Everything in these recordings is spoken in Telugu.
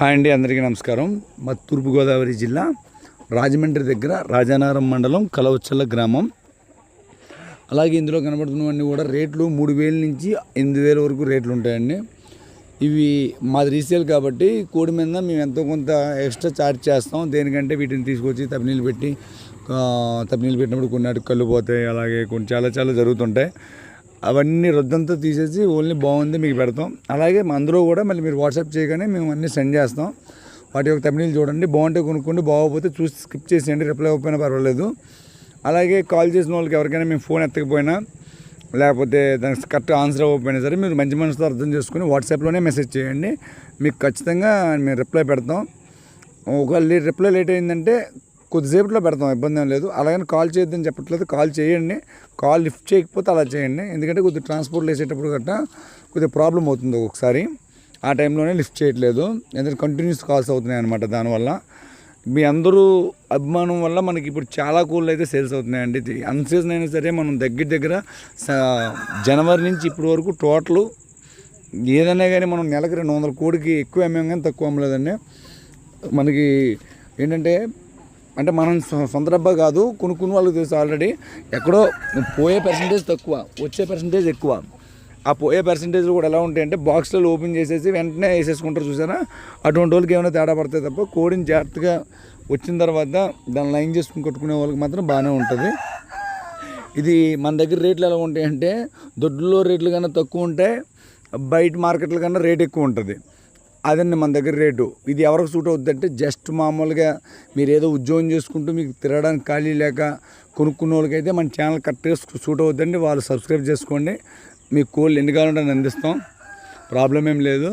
హాయ్ అండి అందరికీ నమస్కారం. మా తూర్పుగోదావరి జిల్లా రాజమండ్రి దగ్గర రాజానగరం మండలం కలవచ్చల్ల గ్రామం. అలాగే ఇందులో కనబడుతున్నవన్నీ కూడా రేట్లు మూడు వేల నుంచి ఎనిమిది వేల వరకు రేట్లు ఉంటాయండి. ఇవి మాది రీసేల్ కాబట్టి కోడి మీద మేము ఎంతో కొంత ఎక్స్ట్రా ఛార్జ్ చేస్తాం. దేనికంటే వీటిని తీసుకొచ్చి తప్పినీళ్ళు పెట్టి ఆ, తప్పినీళ్ళు పెట్టినప్పుడు కొన్ని కళ్ళు పోతాయి అలాగే కొన్ని చాలా చాలా జరుగుతుంటాయి. అవన్నీ రొద్దంతా తీసేసి ఓన్లీ బాగుంది మీకు పెడతాం. అలాగే అందరూ అందులో కూడా మళ్ళీ మీరు వాట్సాప్ చేయగానే మేము అన్నీ సెండ్ చేస్తాం. వాటి యొక్క తమిళీలు చూడండి బాగుంటే కొనుక్కోండి బాగోపోతే చూసి స్కిప్ చేసేయండి రిప్లై అవ్వకపోయినా పర్వాలేదు. అలాగే కాల్ చేసిన వాళ్ళకి ఎవరికైనా మేము ఫోన్ ఎత్తకపోయినా లేకపోతే దానికి కరెక్ట్ ఆన్సర్ అవ్వకపోయినా సరే మీరు మంచి మనసుతో అర్థం చేసుకుని వాట్సాప్లోనే మెసేజ్ చేయండి. మీకు ఖచ్చితంగా మేము రిప్లై పెడతాం. ఒకవేళ రిప్లై లేట్ అయిందంటే కొద్దిసేపట్లో పెడతాం ఇబ్బంది ఏం లేదు. అలాగని కాల్ చేయొద్దని చెప్పట్లేదు. కాల్ చేయండి. కాల్ లిఫ్ట్ చేయకపోతే అలా చేయండి. ఎందుకంటే కొద్దిగా ట్రాన్స్పోర్ట్లో వేసేటప్పుడు గట్టా కొద్దిగా ప్రాబ్లం అవుతుంది ఒక్కొక్కసారి. ఆ టైంలోనే లిఫ్ట్ చేయట్లేదు. ఎందుకంటే కంటిన్యూస్ కాల్స్ అవుతున్నాయి అనమాట దానివల్ల. మీ అందరూ అభిమానం వల్ల మనకి ఇప్పుడు చాలా కూల్ అయితే సేల్స్ అవుతున్నాయండి. ఇది అన్సీజన్ అయినా సరే మనం దగ్గర దగ్గర జనవరి నుంచి ఇప్పటి వరకు టోటల్ ఏదైనా కానీ మనం నెలకు రెండు వందల కోడికి ఎక్కువ అమ్మేం కానీ తక్కువ అమ్మలేదండి. మనకి ఏంటంటే అంటే మనం సొంత డబ్బా కాదు కొనుక్కున్న వాళ్ళకి తెలుసు ఆల్రెడీ ఎక్కడో పోయే పర్సంటేజ్ తక్కువ వచ్చే పర్సంటేజ్ ఎక్కువ. ఆ పోయే పర్సంటేజ్లు కూడా ఎలా ఉంటాయంటే బాక్స్లలో ఓపెన్ చేసేసి వెంటనే వేసేసుకుంటారు చూసారా? అటువంటి వాళ్ళకి ఏమైనా తేడా పడతాయి తప్ప కోడిని జాగ్రత్తగా వచ్చిన తర్వాత దాన్ని లైన్ చేసుకుని కొట్టుకునే వాళ్ళకి మాత్రం బాగానే ఉంటుంది. ఇది మన దగ్గర రేట్లు ఎలా ఉంటాయంటే దొడ్లో రేట్లు కన్నా తక్కువ ఉంటాయి బయట మార్కెట్ల కన్నా రేట్ ఎక్కువ ఉంటుంది. అదండి మన దగ్గర రేటు. ఇది ఎవరికి సూట్ అవుతుందంటే జస్ట్ మామూలుగా మీరు ఏదో ఉద్యోగం చేసుకుంటూ మీకు తిరగడానికి ఖాళీ లేక కొనుక్కున్న వాళ్ళకైతే మన ఛానల్ కరెక్ట్గా సూట్ అవుతుందండి. వాళ్ళు సబ్స్క్రైబ్ చేసుకోండి. మీకు కోళ్ళు ఎన్ని కావాలంటే అందిస్తాం. ప్రాబ్లం ఏం లేదు.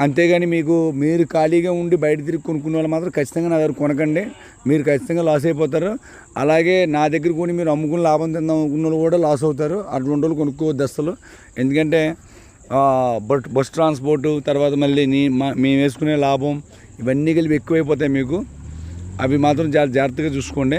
అంతేగాని మీకు మీరు ఖాళీగా ఉండి బయట తిరిగి కొనుక్కునే వాళ్ళు మాత్రం ఖచ్చితంగా నా దగ్గర కొనకండి. మీరు ఖచ్చితంగా లాస్ అయిపోతారు. అలాగే నా దగ్గర కొని మీరు అమ్ముకుని లాభం తిందాం అనుకున్న వాళ్ళు కూడా లాస్ అవుతారు. అటువంటి వాళ్ళు కొనుక్కోవద్దు అసలు. ఎందుకంటే బట్ బస్ ట్రాన్స్పోర్టు తర్వాత మళ్ళీ నీ మా మేము వేసుకునే లాభం ఇవన్నీ కలిపి ఎక్కువైపోతాయి మీకు. అవి మాత్రం చాలా జాగ్రత్తగా చూసుకోండి.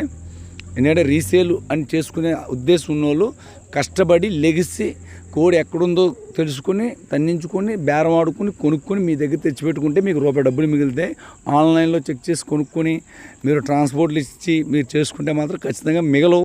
ఎందుకంటే రీసేల్ అని చేసుకునే ఉద్దేశం ఉన్నోళ్ళు కష్టపడి లెగిసి కోడి ఎక్కడుందో తెలుసుకొని తన్నించుకొని బేరం ఆడుకొని కొనుక్కొని మీ దగ్గర తెచ్చిపెట్టుకుంటే మీకు రూపాయి డబ్బులు మిగులుతాయి. ఆన్లైన్లో చెక్ చేసి కొనుక్కొని మీరు ట్రాన్స్పోర్ట్లు ఇచ్చి మీరు చేసుకుంటే మాత్రం ఖచ్చితంగా మిగలవు.